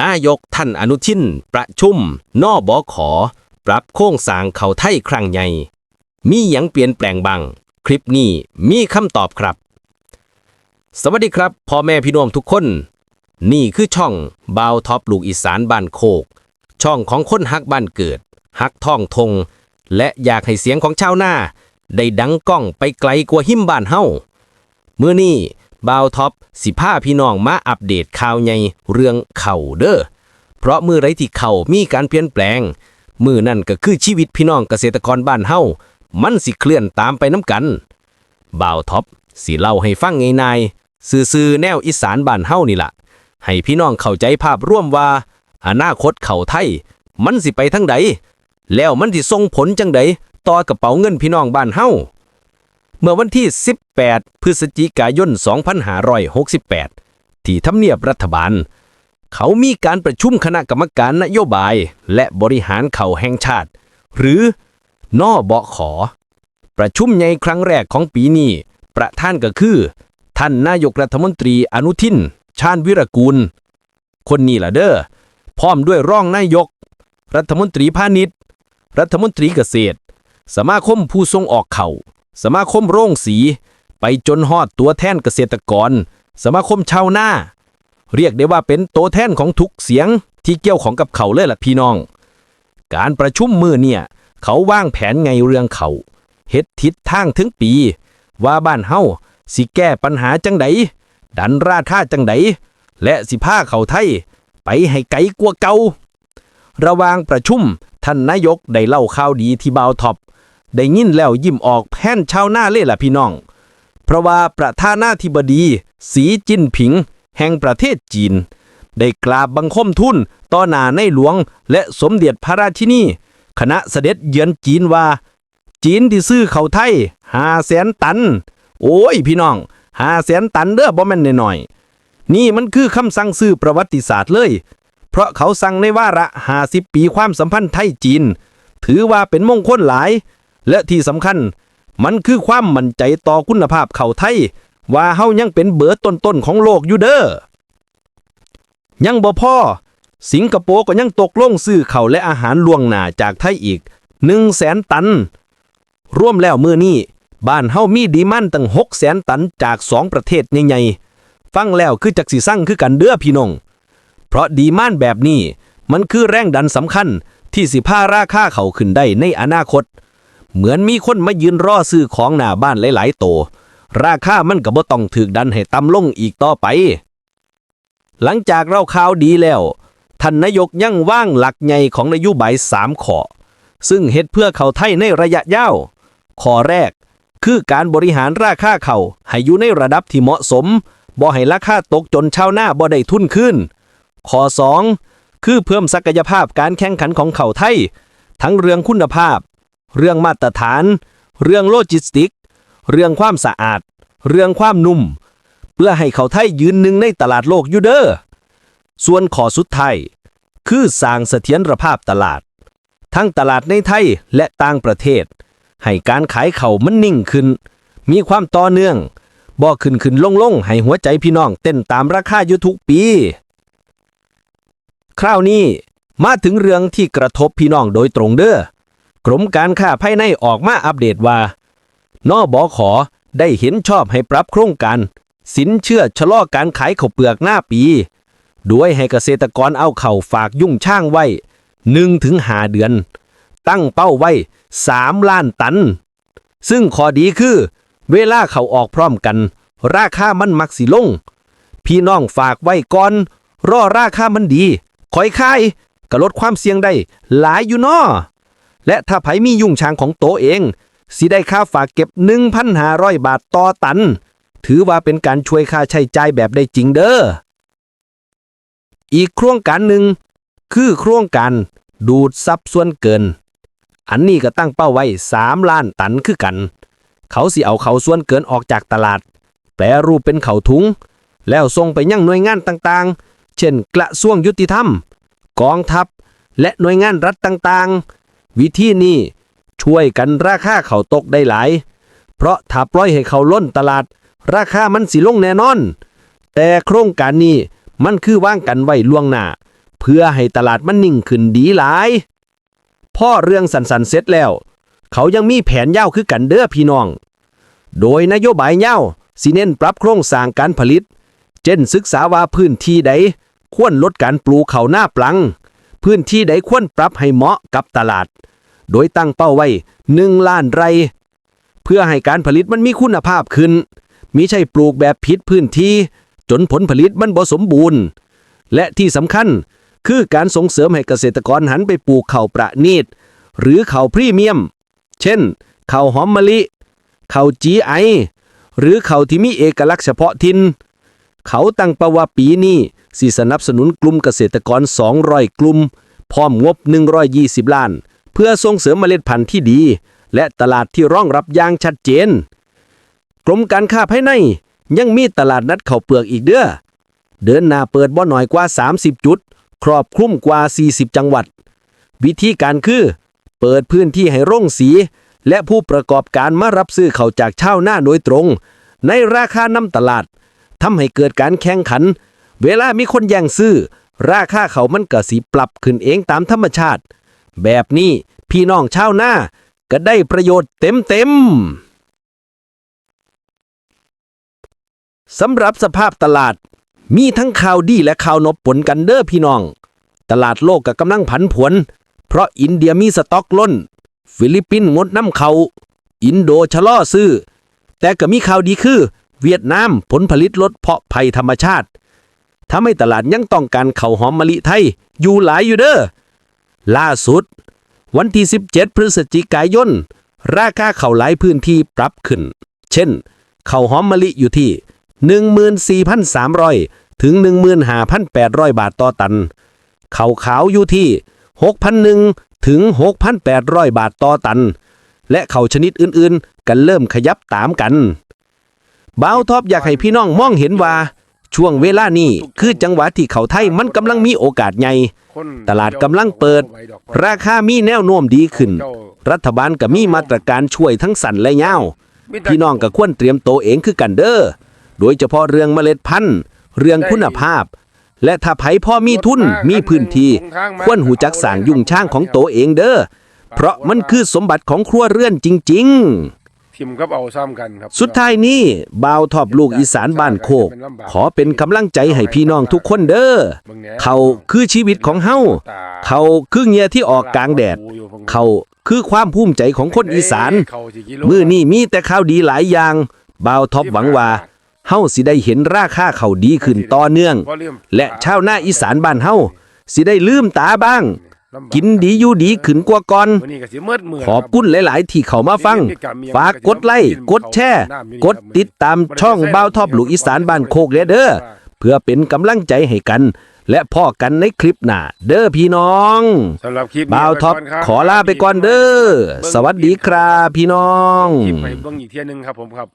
นายกท่านอนุทิน ประชุมนอบอขอ ปรับโครงสร้างเขาไทยครั้งใหญ่ มีหยังเปลี่ยนแปลงบ้าง คลิปนี้มีคำตอบครับ สวัสดีครับพ่อแม่พี่น้องทุกคน นี่คือช่องบาวท็อปลูกอีสานบ้านโคก ช่องของคนฮักบ้านเกิดฮักท่องทง และอยากให้เสียงของชาวนาได้ดังก้องไปไกลกว่าหิมบ้านเฮามื้อนี้ บาวท็อปสิพาพี่น้องมาอัปเดตข่าวใหญ่เรื่องเข่าเด้อเพราะมือไรที่เข่ามีการเปลี่ยนแปลง มือนั่นก็คือชีวิตพี่น้องเกษตรกรบ้านเฮามันสิเคลื่อนตามไปน้ำกันบ่าวท็อปสิเล่าให้ฟังง่ายๆซื่อๆแนวอีสานบ้านเฮานี่ล่ะ ให้พี่น้องเข้าใจภาพร่วมว่า อนาคตเข่าไทย มันสิไปทั้งใดแล้วมันสิส่งผลจังใดต่อกระเป๋าเงินพี่น้องบ้านเฮา เมื่อวันที่ 18 พฤศจิกายน 2568 ที่ทำเนียบรัฐบาล เขามีการประชุมคณะกรรมการนโยบายและบริหารเข่าแห่งชาติ หรือนอบอขอ ประชุมใหญ่ครั้งแรกของปีนี้ ประธานก็คือ ท่านนายกรัฐมนตรีอนุทิน ชาญวิรกูล คนนี้ล่ะเด้อ พร้อมด้วยร่องนายก รัฐมนตรีพาณิชย์ รัฐมนตรีเกษตร สมาคมผู้ส่งออกเข่า สมาคมโรงสี ไปจนฮอดตัวแทนเกษตรกร สมาคมชาวนาเรียกได้ว่าเป็นตัวแทนของทุกเสียงที่เกี่ยวของกับเขาเลยล่ะพี่น้อง การประชุมมือเนี่ย เขาวางแผนไงเรื่องเขาเฮ็ดทิศทางถึงปี ว่าบ้านเฮาสิแก้ปัญหาจังใดดันราคาจังใดและสิพาเขาไทย ไปให้ไกลกว่าเก่าระวางประชุมท่านนายกได้เล่าข่าวดีที่บาวท็อป ได้ยินแล้วยิ้มออกแผ่นชาวหน้าเลยล่ะพี่น้อง เพราะว่าประธานาธิบดี สีจิ้นผิง แห่งประเทศจีน ได้กราบบังคมทุนต่อหน้าในหลวง และสมเด็จพระราชินีคณะเสด็จเยือนจีนว่า จีนที่ซื้อเขาไทยห้าแสนตัน โอ้ยพี่น้องห้าแสนตันเด้อบ่แม่นน้อยๆนี่มันคือคำสั่งซื้อประวัติศาสตร์เลย เพราะเขาสั่งในวาระ50ปีความสัมพันธ์ไทยจีน ถือว่าเป็นมงคลหลาย และที่สำคัญ มันคือความมั่นใจต่อคุณภาพเข่าไทย ว่าเฮายังเป็นเบอร์ต้นๆของโลกอยู่เด้อยังบ่พอสิงคโปร์ก็ยังตกลงซื้อเข่าและอาหารล่วงหน้าจากไทยอีก1 0 0 0 0แสนตัน รวมแล้วมือนี้บ้านเฮามีดีมันตั้ง6 0 0แสนตันจากสองประเทศใหญ่ๆฟังแล้วคือจักสิสั่งคือกันเด้อพี่น้องเพราะดีมานแบบนี้มันคือแรงดันสำคัญที่สิพาราคาเขาขึ้นได้ในอนาคต เหมือนมีคนมายืนรอซื้อของหน้าบ้านหลายๆโต ราคามันก็บ่ต้องถูกดันให้ต่ำลงอีกต่อไป หลังจากเราข่าวดีแล้ว ท่านนายกยังว่างหลักใหญ่ของนโยบายสามข้อซึ่งเฮ็ดเพื่อเขาไทยในระยะยาวข้อแรก คือการบริหารราคาเขาให้อยู่ในระดับที่เหมาะสมบ่ให้ราคาตกจนชาวหน้าบ่ได้ทุนขึ้นข้อ2คือเพิ่มศักยภาพการแข่งขันของเขาไทย ทั้งเรื่องคุณภาพ เรื่องมาตรฐาน เรื่องโลจิสติก เรื่องความสะอาด เรื่องความนุ่ม เพื่อให้เขาไทยยืนหนึ่งในตลาดโลกอยู่เด้อ ส่วนข้อสุดท้ายคือสร้างเสถียรภาพตลาด ทั้งตลาดในไทยและต่างประเทศ ให้การขายเขามันนิ่งขึ้น มีความต่อเนื่องบ่ขึ้นขึ้นลงลงให้หัวใจพี่น้องเต้นตามราคาอยู่ทุกปี คราวนี้มาถึงเรื่องที่กระทบพี่น้องโดยตรงเด้อ กรมการค้าภายในออกมาอัปเดตว่านอบอขอได้เห็นชอบให้ปรับโครงการ สินเชื่อชะลอการขายข้าวเปลือกหน้าปีโดยให้เกษตรกรเอาเข่าฝากยุ่งช่างไว้1ถึง5เดือน ตั้งเป้าไว้3ล้านตัน ซึ่งข้อดีคือ เวลาเขาออกพร้อมกัน ราคามันมักสิลง พี่น้องฝากไว้ก่อน รอราคามันดีคอยขายก็ลดความเสี่ยงได้หลายอยู่นอ และถ้าไผมียุ่งช่างของโตเอง สิได้ค่าฝากเก็บ 1,500 บาทต่อตัน ถือว่าเป็นการช่วยค่าใช้จ่ายแบบได้จริงเด้อ อีกโครงการหนึ่งคือโครงการดูดซับส่วนเกิน อันนี้ก็ตั้งเป้าไว้ 3 ล้านตันคือกัน เขาสิเอาเขาส่วนเกินออกจากตลาด แปรรูปเป็นเขาถุง แล้วส่งไปยังหน่วยงานต่างๆ เช่นกระทรวงยุติธรรม กองทัพ และหน่วยงานรัฐต่างๆ วิธีนี้ช่วยกันราคาเขาตกได้หลาย เพราะถ้าปล่อยให้เขาล้นตลาด ราคามันสิลงแน่นอน แต่โครงการนี้มันคือว่างกันไว้ล่วงหน้า เพื่อให้ตลาดมันนิ่งขึ้นดีหลายพ่อเรื่องสันสันๆเสร็จแล้ว เขายังมีแผนยาวคือกันเด้อพี่น้อง โดยนโยบายยาวสิเน้นปรับโครงสร้างการผลิต เช่นศึกษาว่าพื้นที่ใดควรลดการปลูกเขาหน้าปลัง พื้นที่ใดควรปรับให้เหมาะกับตลาด โดยตั้งเป้าไว้ 1 ล้านไร่ เพื่อให้การผลิตมันมีคุณภาพขึ้น มิใช่ปลูกแบบผิดพื้นที่ จนผลผลิตมันบ่สมบูรณ์ และที่สำคัญคือการส่งเสริมให้เกษตรกรหันไปปลูกข้าวประณีต หรือข้าวพรีเมียม เช่นข้าวหอมมะลิข้าวจีไอหรือข้าวที่มีเอกลักษณ์เฉพาะถิ่นเขาตั้งปว่าปีนี้ สิสนับสนุนกลุ่มเกษตรกร 200 กลุ่ม พร้อมงบ 120 ล้าน เพื่อส่งเสริมเมล็ดพันธุ์ที่ดี และตลาดที่รองรับอย่างชัดเจน กรมการค้าภายในยังมีตลาดนัดข้าวเปลือกอีกเด้อ เดินหน้าเปิดบ่หน่อยกว่า 30 จุด ครอบคลุมกว่า 40 จังหวัด วิธีการคือ เปิดพื้นที่ให้ร่งสี และผู้ประกอบการมารับซื้อเขาจากชาวนาโดยตรง ในราคานำตลาดทำให้เกิดการแข่งขัน เวลามีคนแย่งซื้อ ราคาเขามันก็สิปรับขึ้นเองตามธรรมชาติ แบบนี้พี่น้องชาวนาก็ได้ประโยชน์เต็มๆสำหรับสภาพตลาด มีทั้งข่าวดีและข่าวนบปนกันเด้อพี่น้อง ตลาดโลกก็กำลังผันผวน เพราะอินเดียมีสต็อกล้น ฟิลิปปินส์งดน้ำเขา อินโดชะล่อซื้อ แต่ก็มีข่าวดีคือ เวียดนามผลผลิตลดเพาะภัยธรรมชาติ ทำให้ตลาดยังต้องการข้าวหอมมะลิไทย อยู่หลายอยู่เด้อล่าสุด วันที่ 17 พฤศจิกายน ราคาข้าวหลายพื้นที่ปรับขึ้น เช่นข้าวหอมมะลิอยู่ที่ 14,300 ถึง 15,800 บาทต่อตันข้าวขาวอยู่ที่ 6,001 ถึง 6,800 บาทต่อตัน และข้าวชนิดอื่นๆ กันเริ่มขยับตามกันบ่าวท็อปอยากให้พี่น้องมองเห็นว่า ช่วงเวลานี้คือจังหวะที่เขาวไทยมันกำลังมีโอกาสใหญ่ ตลาดกำลังเปิด ราคามีแนวโน้มดีขึ้น รัฐบาลก็มีมาตรการช่วยทั้งสั่นและยาวพี่น้องก็ควรเตรียมโตวเองคือกันเด้อ โดยเฉพาะเรื่องเมล็ดพันธุ์ เรื่องคุณภาพ และถ้าไผพ่อมีทุนมีพื้นที่ ควรหูจักสร้างยุ่งช่างของโตวเองเด้อ เพราะมันคือสมบัติของครัวเรือนจริง ๆ ทิมกับเอาซ้ำกันครับ สุดท้ายนี้บ่าวทอบลูกอีสานบ้านโคก ขอเป็นกำลังใจให้พี่น้องทุกคนเด้อเขาคือชีวิตของเฮาเขาคือเหงียที่ออกกลางแดด เขาคือความภูมิใจของคนอีสาน มือนี้มีแต่ข่าวดีหลายอย่างบ่าวท็อปหวังว่าเฮาสิได้เห็นราคาเขาวดีขึ้นต่อเนื่อง และชาวนาอีสานบ้านเฮาสิได้ลืมตาบ้าง กินดีอยู่ดีขึ้นกว่าก่อนมื้อนี้ก็สิมืดมื้ขอบคุณหลาย ๆ ที่เข้ามาฟัง ฝากกดไลค์กดแชร์กดติดตามช่องบ้าวทอบลูกอีสานบ้านโคกเด้อเด้อเพื่อเป็นกำลังใจให้กัน และพ่อกันในคลิปหน้าเด้อพี่น้องสำหรับคลิปนี้บ่าวท็อปไว้ก่นครับขอลาไปก่อนเด้อสวัสดีครับพี่น้องคลิปไปเบิ่งอีกเที่ยหนึงครับผมครับ